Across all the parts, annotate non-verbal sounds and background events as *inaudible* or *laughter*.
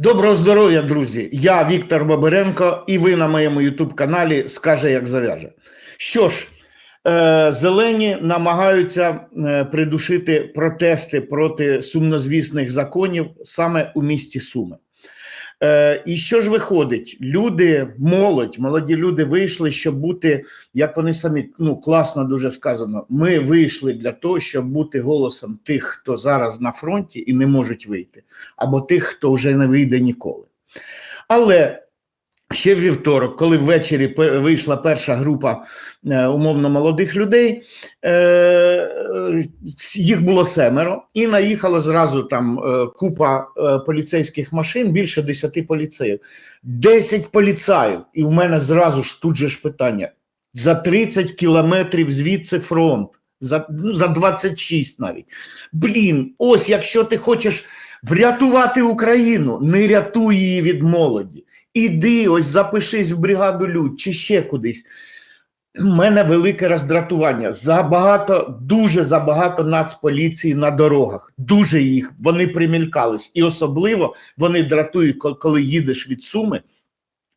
Доброго здоров'я, друзі! Я Віктор Бабиренко, і ви на моєму Ютуб-каналі Скаже, як зав'яже. Що ж, е, зелені намагаються е, придушити протести проти сумнозвісних законів саме у місті Суми. Е, і що ж виходить? Люди, молодь, молоді люди вийшли, щоб бути, як вони самі ну класно дуже сказано. Ми вийшли для того, щоб бути голосом тих, хто зараз на фронті і не можуть вийти, або тих, хто вже не вийде ніколи. Але ще вівторок, коли ввечері вийшла перша група е, умовно молодих людей, е, е, їх було семеро, і наїхало зразу там купа поліцейських машин, більше десяти поліцеїв. Десять поліцаїв. І в мене зразу ж тут же ж питання: за 30 кілометрів звідси фронт, за, ну, за 26 навіть. Блін, ось якщо ти хочеш врятувати Україну, не рятуй її від молоді. Іди, ось запишись в бригаду люд чи ще кудись. У мене велике роздратування. Забагато, дуже забагато нацполіції на дорогах. Дуже їх вони примількались. І особливо вони дратують, коли їдеш від Суми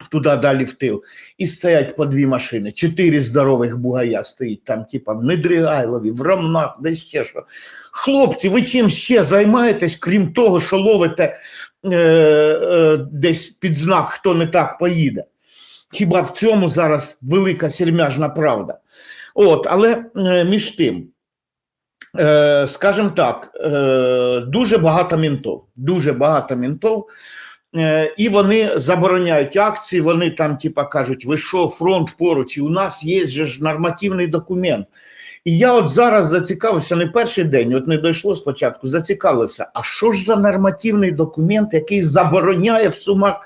туди далі в тил, і стоять по дві машини. Чотири здорових бугая стоїть там, типа в Недригайлові, в Ромнах, де ще що. Хлопці, ви чим ще займаєтесь, крім того, що ловите десь під знак, хто не так поїде? Хіба в цьому зараз велика сірмяжна правда? От, але е, між тим, е, скажімо так, е, дуже багато мінтов, дуже багато мінтов, е, і вони забороняють акції. Вони там, типа, кажуть, ви що, фронт поруч, і у нас є ж нормативний документ. І я от зараз зацікавився не перший день, от не дійшло спочатку, зацікавився, а що ж за нормативний документ, який забороняє в сумах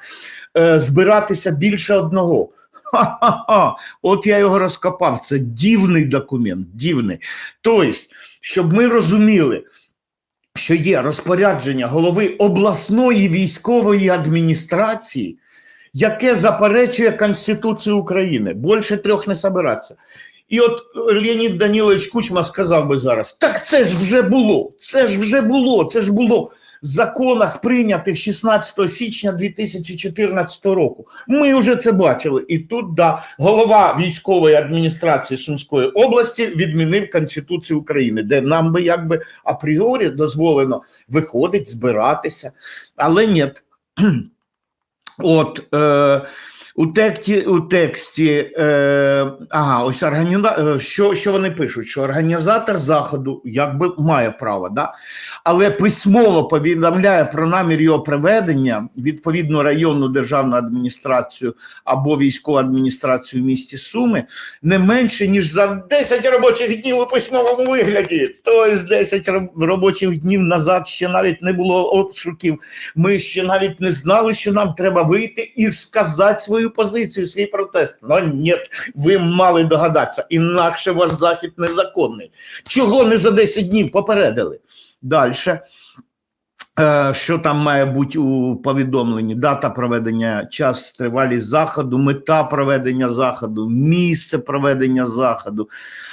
е, збиратися більше одного? Ха-ха-ха, от я його розкопав. Це дивний документ, дивний. Тобто, щоб ми розуміли, що є розпорядження голови обласної військової адміністрації, яке заперечує Конституцію України. Більше трьох не собиратися. І от Леонід Данілович Кучма сказав би зараз: так це ж вже було, це ж вже було, це ж було в законах, прийнятих 16 січня 2014 року. Ми вже це бачили. І тут да, голова військової адміністрації Сумської області відмінив Конституцію України, де нам би якби апріорі дозволено виходить, збиратися. Але ні. *clears throat* От е, у тексті, у тексті е, ага, ось організа... е, що, що вони пишуть? Що організатор заходу якби має право, да? але письмово повідомляє про намір його проведення відповідну районну державну адміністрацію або військову адміністрацію в місті Суми не менше ніж за 10 робочих днів у письмовому вигляді. Тобто 10 роб- робочих днів назад ще навіть не було обшуків. Ми ще навіть не знали, що нам треба вийти і сказати свою позицію, свій протест. Ну ні, ви мали догадатися, інакше ваш захід незаконний. Чого не за 10 днів попередили? Далі. Е, Що там має бути у повідомленні? Дата проведення, час, тривалість заходу, мета проведення заходу, місце проведення заходу.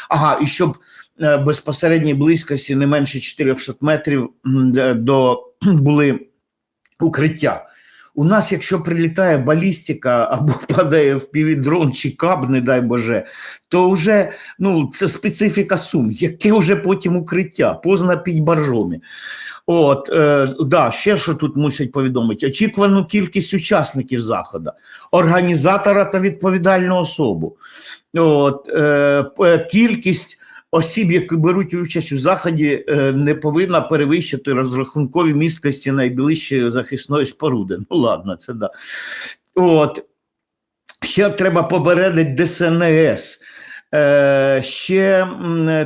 Ага, і щоб е, безпосередній близькості не менше 400 метрів до були укриття. У нас, якщо прилітає балістика або *laughs* падає в півдрон чи каб, не дай Боже, то вже ну, це специфіка сум, яке вже потім укриття, позна під боржомі. От, е, да, ще що тут мусять повідомити: очікувану кількість учасників заходу, організатора та відповідальну особу. От, е, кількість осіб, які беруть участь у заході, е, не повинна перевищити розрахункові місткості найближчої захисної споруди. Ну, ладно, це да. От. Ще треба попередити ДСНС. Е, ще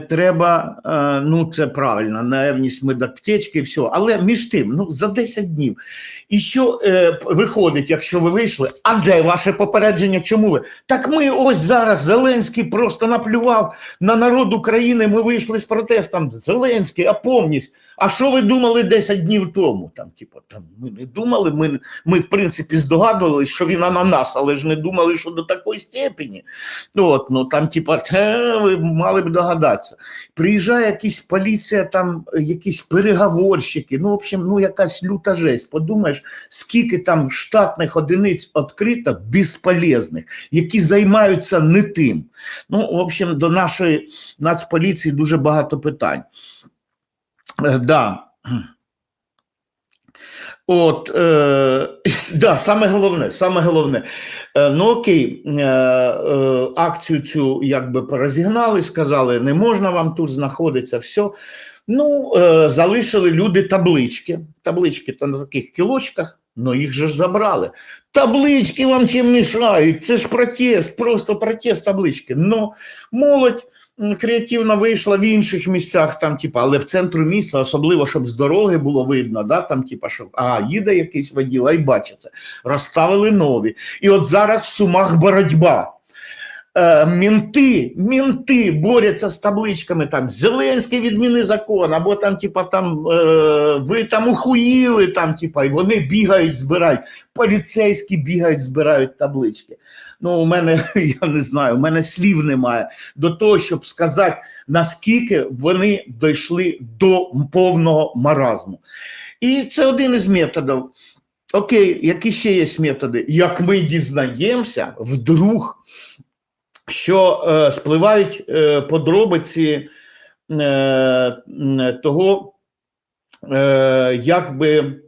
треба, е, ну це правильно, наявність медаптечки, все. Але між тим, ну за 10 днів. І що е, виходить, якщо ви вийшли? А де ваше попередження? Чому ви? Так ми ось зараз Зеленський просто наплював на народ України. Ми вийшли з протестом. Зеленський, опомнісь. А що ви думали 10 днів тому? Там, типу, там ми не думали. Ми, ми в принципі здогадувалися, що він ананас, але ж не думали, що до такої степені. От, ну там, типа, «Е, ви мали б догадатися. Приїжджає якась поліція, там якісь переговорщики. Ну, в общем, ну якась люта жесть. Подумаєш, скільки там штатних одиниць відкрито безполезних, які займаються не тим. Ну, в общем, до нашої нацполіції дуже багато питань. Е, да. От, е, *laughs* да, саме головне, саме головне. Е, ну окей, е, е, акцію цю якби порозігнали, сказали, не можна вам тут знаходитися, все. Ну, е, залишили люди таблички. Таблички то на таких кілочках, ну їх же ж забрали. Таблички вам чим мішають? Це ж протест, просто протест таблички. Ну, молодь креативно вийшла в інших місцях, там, типа, але в центру міста, особливо, щоб з дороги було видно, да, там, типа, щоб а, їде якийсь водій, а й бачиться. Розставили нові. І от зараз в сумах боротьба. Е, мінти, мінти борються з табличками там Зеленський відміни закон, або там, типа, там е, ви там ухуїли, там, типа, і вони бігають, збирають. Поліцейські бігають, збирають таблички. Ну, у мене *laughs* я не знаю, у мене слів немає до того, щоб сказати, наскільки вони дійшли до повного маразму. І це один із методів. Окей, які ще є методи? Як ми дізнаємося, вдруг що е, спливають е, подробиці е, того, е, як би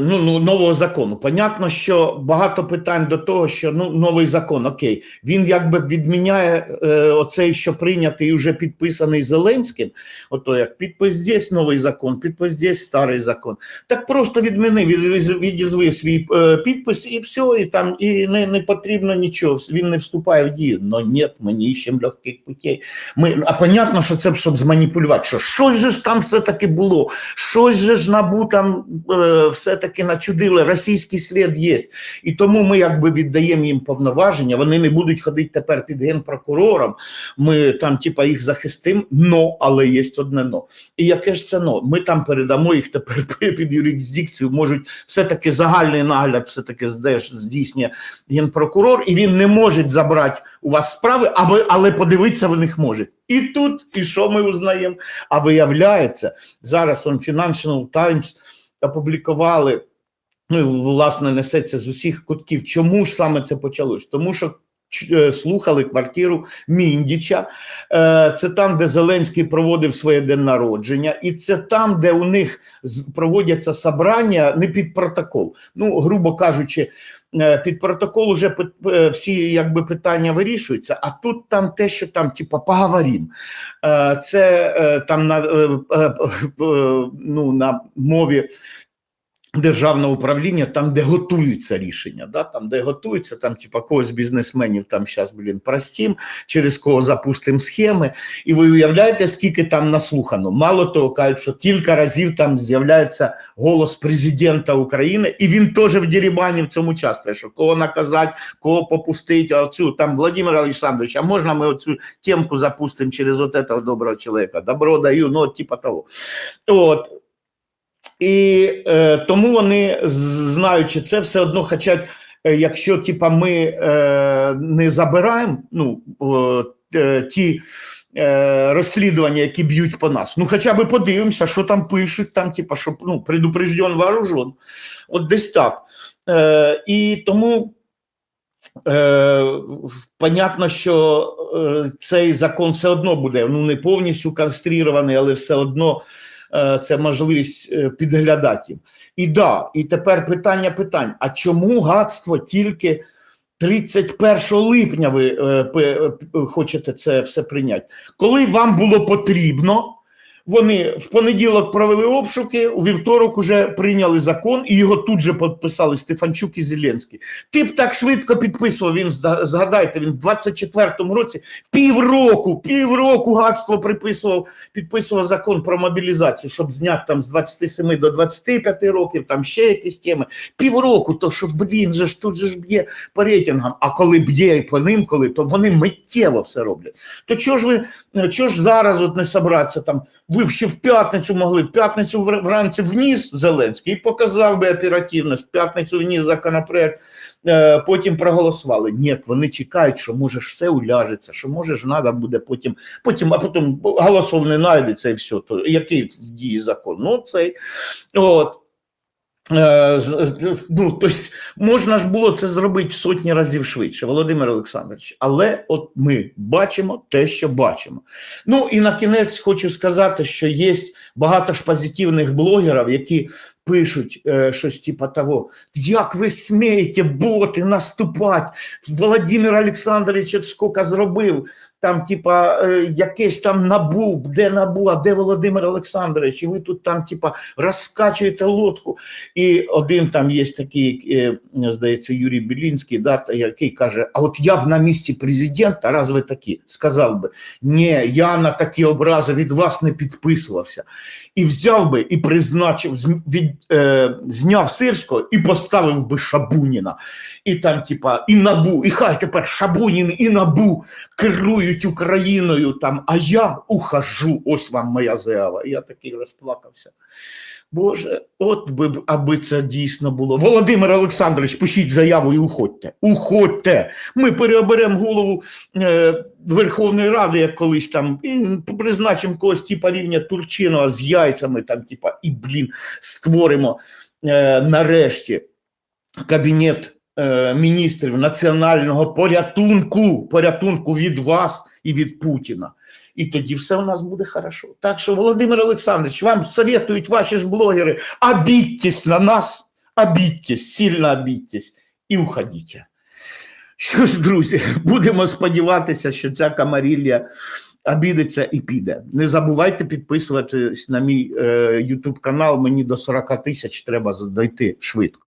ну, ну, нового закону. Понятно, що багато питань до того, що ну, новий закон, окей, він якби відміняє е, оцей, що прийнятий і вже підписаний Зеленським. Ото як підпис здесь новий закон, підпис здесь старий закон. Так просто відміни, від- відізви свій е, підпис і все, і там і не, не потрібно нічого. Він не вступає в дію. Но ні, ми не іщемо легких путей. Ми, а понятно, що це щоб зманіпулювати, що щось же ж там все-таки було, щось же ж набу там е, все-таки начудили, російський слід є. І тому ми якби віддаємо їм повноваження, вони не будуть ходити тепер під генпрокурором, ми там типа їх захистимо, но, але є одне но. І яке ж це но? Ми там передамо їх тепер *laughs* під юрисдикцію, можуть все-таки загальний нагляд, все-таки здійснює генпрокурор, і він не може забрати у вас справи, аби, але подивитися в них може. І тут, і що ми узнаємо? А виявляється, зараз он Financial Times опублікували. Ну, власне, несеться з усіх кутків. Чому ж саме це почалось? Тому що е, слухали квартиру Міндіча. Е, Це там, де Зеленський проводив своє день народження, і це там, де у них проводяться собрання не під протокол. Ну, грубо кажучи, під протокол вже е, всі якби питання вирішуються, а тут там те, що там, типа, поговорім. Е, Це е, там на, е, е, е, ну, на мові державного управління, там, де готуються рішення, да? там, де готуються, там, типа, когось бізнесменів там зараз, блін, простім, через кого запустимо схеми. І ви уявляєте, скільки там наслухано. Мало того, кажуть, що кілька разів там з'являється голос президента України, і він теж в дерибані в цьому участвує, що кого наказати, кого попустити, оцю там Владимир Олександрович, а можна ми оцю темку запустимо через от этого доброго чоловіка? Добро даю, ну, от, типа того. От. І е, тому вони, знаючи це, все одно хочуть, е, якщо типа, ми е, не забираємо ну, е, ті е, розслідування, які б'ють по нас, ну хоча б подивимося, що там пишуть, там, типа, щоб ну, предупрежден, вооружен. От десь так. Е, і тому. Е, понятно, що е, цей закон все одно буде ну не повністю констрірований, але все одно це можливість е, підглядати їм. І да, і тепер питання питань: а чому гадство тільки 31 липня ви е, е, хочете це все прийняти? Коли вам було потрібно, вони в понеділок провели обшуки, у вівторок уже прийняли закон, і його тут же підписали Стефанчук і Зеленський. Ти б так швидко підписував. Він згадайте, він в 24-му році півроку, півроку гадство приписував, підписував закон про мобілізацію, щоб зняти там з 27 до 25 років, там ще якісь теми. Півроку, то що блін, же ж тут же ж б'є по рейтингам. А коли б'є по ним, коли то вони миттєво все роблять. То чого ж ви чого ж зараз от не собратися там? Ви ще в п'ятницю могли, в п'ятницю вранці вніс Зеленський і показав би оперативно, в п'ятницю вніс законопроект, е, потім проголосували. Ні, вони чекають, що може все уляжеться, що може ж треба буде потім, потім, а потім голосов не знайдеться і все. То який в дії закон? Ну, цей. От. Е, Ну, тобто, можна ж було це зробити в сотні разів швидше, Володимир Олександрович. Але от ми бачимо те, що бачимо. Ну і на кінець хочу сказати, що є багато ж позитивних блогерів, які пишуть е, щось типа того, як ви смієте боти наступати? Володимир Олександрович от скільки зробив. Там, типа, е, якесь там набу, де набу, а де Володимир Олександрович, і ви тут там, типа, розкачуєте лодку. І один там є такий, е, здається, Юрій Білінський, да, який каже: А от я б на місці президента, раз ви такі, сказав би, ні, я на такі образи від вас не підписувався. І взяв би і призначив, від, е, зняв Сирського і поставив би Шабуніна. І там, типа, і набу, і хай тепер Шабунін і набу керують Україною там, а я ухожу. Ось вам моя заява. Я такий розплакався. Боже, от би аби це дійсно було. Володимир Олександрович, пишіть заяву і уходьте. Уходьте. Ми переоберемо голову е, Верховної Ради, як колись там, і призначимо когось типа рівня Турчинова з яйцями, там, типа, і блін, створимо е, нарешті кабінет е, міністрів національного порятунку, порятунку від вас і від Путіна. І тоді все у нас буде хорошо. Так що, Володимир Олександрович, вам советують ваші ж блогери, обідьтесь на нас, обідьтесь, сильно обідьтесь і уходіть. Що ж, друзі, будемо сподіватися, що ця камарілля обідеться і піде. Не забувайте підписуватись на мій е, YouTube канал. Мені до 40 тисяч треба дойти швидко.